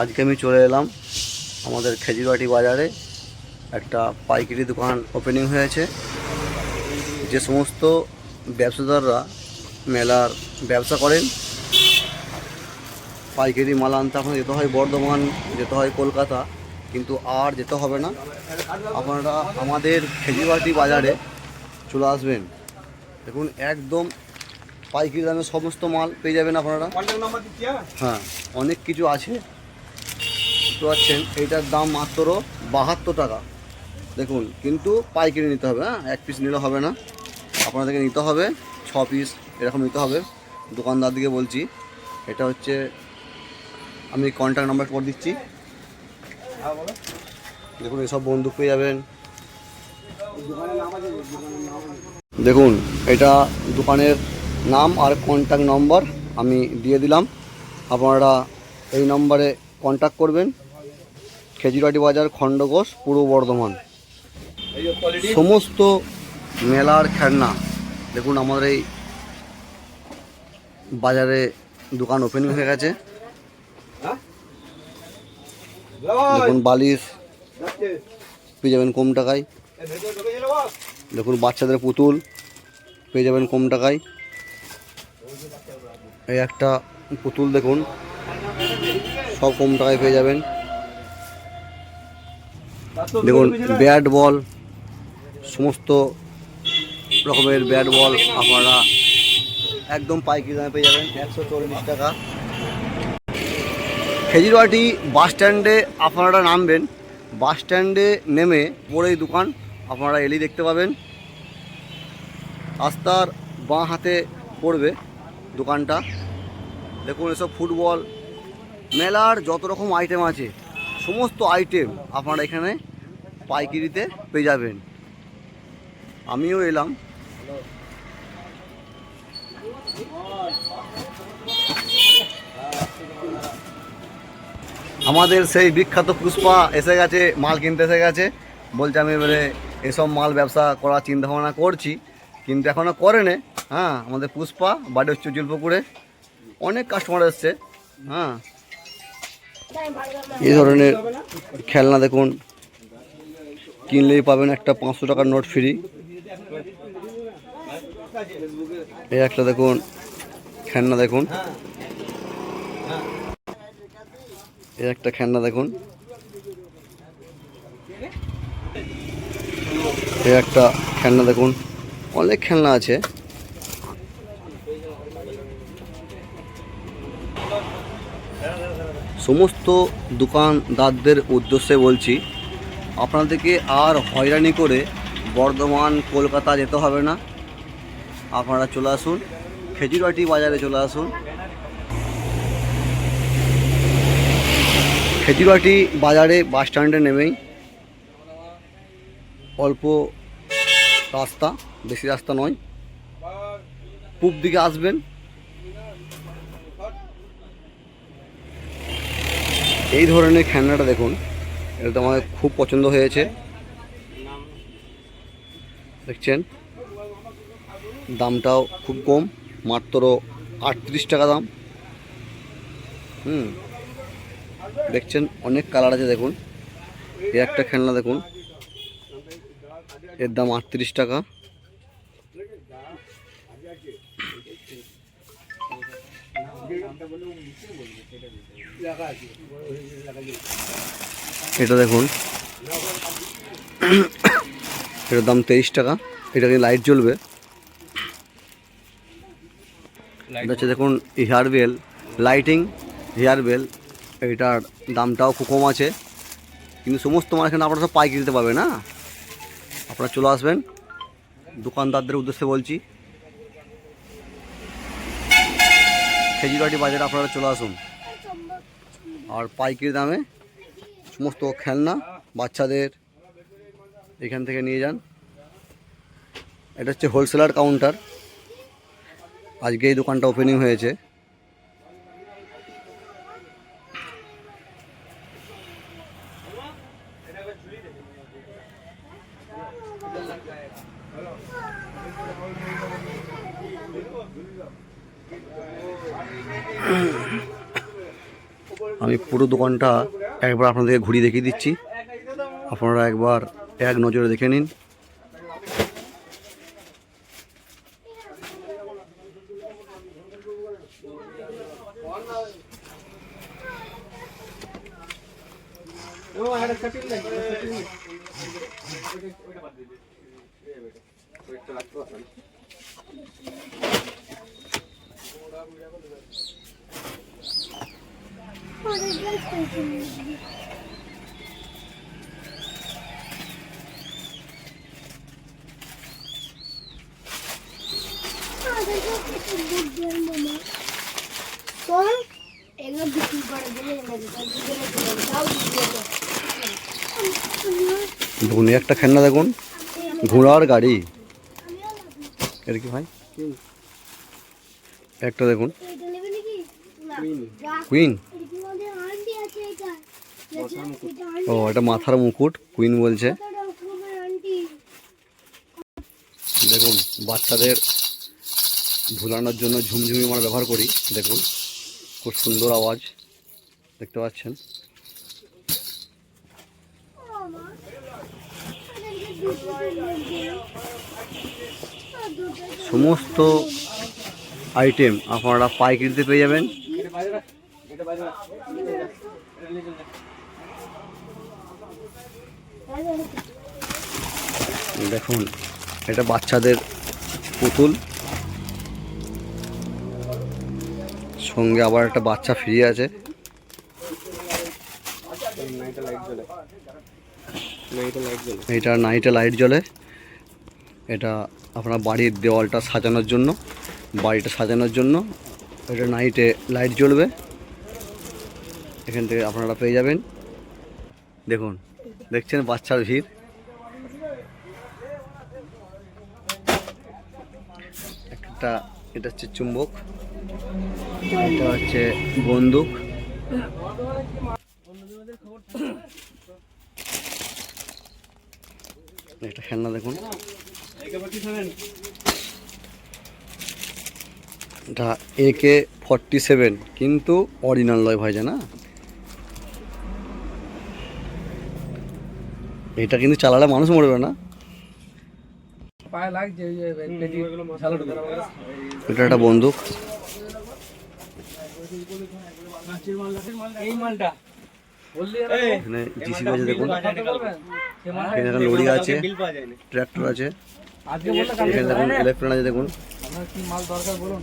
আজকে আমি চলে এলাম আমাদের খেজুরবাটি বাজারে। একটা পাইকারি দোকান ওপেনিং হয়েছে। যে সমস্ত ব্যবসাদাররা মেলার ব্যবসা করেন, পাইকারি মাল আনতে আপনার যেতে হয় বর্ধমান, যেতে হয় কলকাতা, কিন্তু আর যেতে হবে না। আপনারা আমাদের খেজুরবাটি বাজারে চলে আসবেন। দেখুন, একদম পাইকারি দামে সমস্ত মাল পেয়ে যাবেন আপনারা। হ্যাঁ অনেক কিছু আছে। বুঝতে পারছেন? এইটার দাম মাত্র বাহাত্তর টাকা। দেখুন কিন্তু পাইকারি নিতে হবে হ্যাঁ? এক পিস নিলে হবে না। আপনাদেরকে নিতে হবে ছ পিস এরকম নিতে হবে। দোকানদার দিকে বলছি এটা হচ্ছে আমি কন্ট্যাক্ট নাম্বার করে দিচ্ছি। দেখুন এসব বন্দুক পেয়ে যাবেন। দেখুন এটা দোকানের নাম আর কন্ট্যাক্ট নম্বর আমি দিয়ে দিলাম। আপনারা এই নম্বরে কন্ট্যাক্ট করবেন। খেজুরাটি বাজার, খণ্ডঘোষ, পূর্ব বর্ধমান। সমস্ত মেলার খেলনা, দেখুন আমাদের এই বাজারে দোকান ওপেনিং হয়ে গেছে। দেখুন বালিশ, পেয়ে যাবেন কম টাকায়। দেখুন বাচ্চাদের পুতুল, পেয়ে যাবেন কম টাকায়। এই একটা পুতুল দেখুন। সব কম টাকায় পেয়ে যাবেন। দেখুন, ব্যাট বল, সমস্ত রকমের ব্যাট বল আপনারা একদম পাইকারি দামে পেয়ে যাবেন, একশো চল্লিশ টাকা। খেজুরবাটি বাস স্ট্যান্ডে আপনারা নামবেন। বাস স্ট্যান্ডে নেমে পরেই দোকান আপনারা এলেই দেখতে পাবেন। রাস্তার বাঁ হাতে পড়বে। দোকানটা। দেখুন এসব ফুটবল, মেলার যত রকম আইটেম আছে, সমস্ত আইটেম আপনারা এখানে পাইকারিতে পেয়ে যাবেন। আমিও এলাম। আমাদের সেই বিখ্যাত পুষ্পা এসে গেছে, মাল কিনতে এসে গেছে। বলছে আমি এবারে এসব মাল ব্যবসা করার চিন্তা ভাবনা করছি, কিন্তু এখনও করেনি। হ্যাঁ আমাদের পুষ্পা বাড়ি হচ্ছে জুলপুকুরে অনেক কাস্টমার এসছে হ্যাঁ। এই ধরনের খেলনা দেখুন, কিনলেই পাবেন একটা পাঁচশো টাকার নোট ফ্রি এই একটা দেখুন, খেলনা দেখুন। এই একটা খেলনা দেখুন। এই একটা খেলনা দেখুন, অনেক খেলনা আছে। সমস্ত দোকানদারদের উদ্দেশ্যে বলছি, আপনাদেরকে আর হয়রানি করে বর্ধমান, কলকাতা যেতে হবে না। আপনারা চলে আসুন খেজুরবাটি বাজারে চলে আসুন। খেজুরবাটি বাজারে বাস স্ট্যান্ডে নেমেই অল্প রাস্তা, বেশি রাস্তা নয়। পূব দিকে আসবেন এই ধরনের খেলনাটা দেখুন, এটা তো আমাদের খুব পছন্দ হয়েছে। দেখছেন? দামটাও খুব কম, মাত্র আটত্রিশ টাকা দাম। হুম। দেখছেন? অনেক কালার আছে, দেখুন। এই একটা খেলনা দেখুন। এর দাম আটত্রিশ টাকা। এটা দেখুন। এটার দাম তেইশ টাকা। এটা কিন্তু লাইট জ্বলবে। হচ্ছে দেখুন hair bell lighting hair bell এটার দামটাও খুব কম আছে। কিন্তু সমস্ত মাল এখানে আপনারা সব পাইকারি দিতে পারবেন না। আপনারা চলে আসবেন। দোকানদারদের উদ্দেশ্যে বলছি। খেজুরবাটি বাজারে আপনারা চলে আসুন। আর পাইকারি দামে সমস্ত খেলনা বাচ্চাদের এখান থেকে নিয়ে যান। এটা হচ্ছে হোলসেলার কাউন্টার। আজকে এই দোকানটা ওপেনিং হয়েছে। আমি পুরো দোকানটা একবার আপনাদেরকে ঘুরিয়ে দেখিয়ে দিচ্ছি। আপনারা একবার এক নজরে দেখে নিন। শোন এগুলো বিক্রি করে দিলে তাও একটা খেলনা দেখুন। ঘোড়ার গাড়ি। এটা কি ভাই? একটা দেখুন। কুইন এটার মধ্যে আন্টি আছে এটা এটা ও, এটা মাথার মুকুট কুইন বলছে। দেখুন, বাচ্চাদের ভুলানোর জন্য ঝুমঝুমি আমরা ব্যবহার করি, দেখুন, খুব সুন্দর আওয়াজ, দেখতে পাচ্ছেন। সমস্ত আইটেম আপনারা পাইকারিতে পেয়ে যাবেন। দেখুন, এটা বাচ্চাদের পুতুল। সঙ্গে আবার একটা বাচ্চা ফ্রি আছে। এটা নাইটে লাইট জ্বলে। এটা আপনার বাড়ির দেওয়ালটা সাজানোর জন্য, বাড়িটা সাজানোর জন্য। এটা নাইটে লাইট জ্বলবে। এখান থেকে আপনারা পেয়ে যাবেন। দেখুন দেখছেন বাচ্চার ভিড়। একটা, এটা হচ্ছে চুম্বক, এটা হচ্ছে বন্দুক। একটা খেলনা দেখুন। এটা এ কে ফর্টি সেভেন কিন্তু অরিজিনাল নয় ভাইজান না এটা কিন্তু চালালে মানুষ মরবে না। এটা একটা বন্দুক। এখানে আছে দেখুন। এখানে একটা লরি আছে ট্র্যাক্টর আছে। এখানে দেখুন ইলেকট্রন আছে দেখুন। কি মাল দরকার বলুন?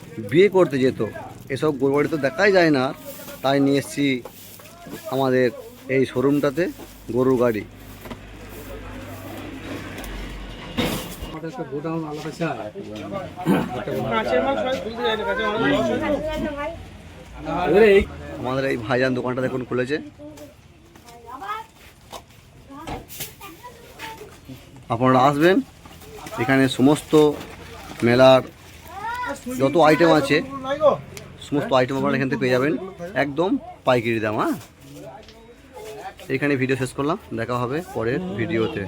বিয়ে করতে যেত। এসব গরুর গাড়ি তো দেখাই যায় না। তাই নিয়ে এসেছি আমাদের এই শোরুমটাতে গরুর গাড়ি। আমাদের এই ভাইজান দোকানটা দেখুন খুলেছে। আপনারা আসবেন। এখানে সমস্ত মেলার যত আইটেম আছে, সমস্ত আইটেম আপনারা এখান থেকে পেয়ে যাবেন। একদম পাইকারি দাম হ্যাঁ? এখানে ভিডিও শেষ করলাম, দেখা হবে পরের ভিডিওতে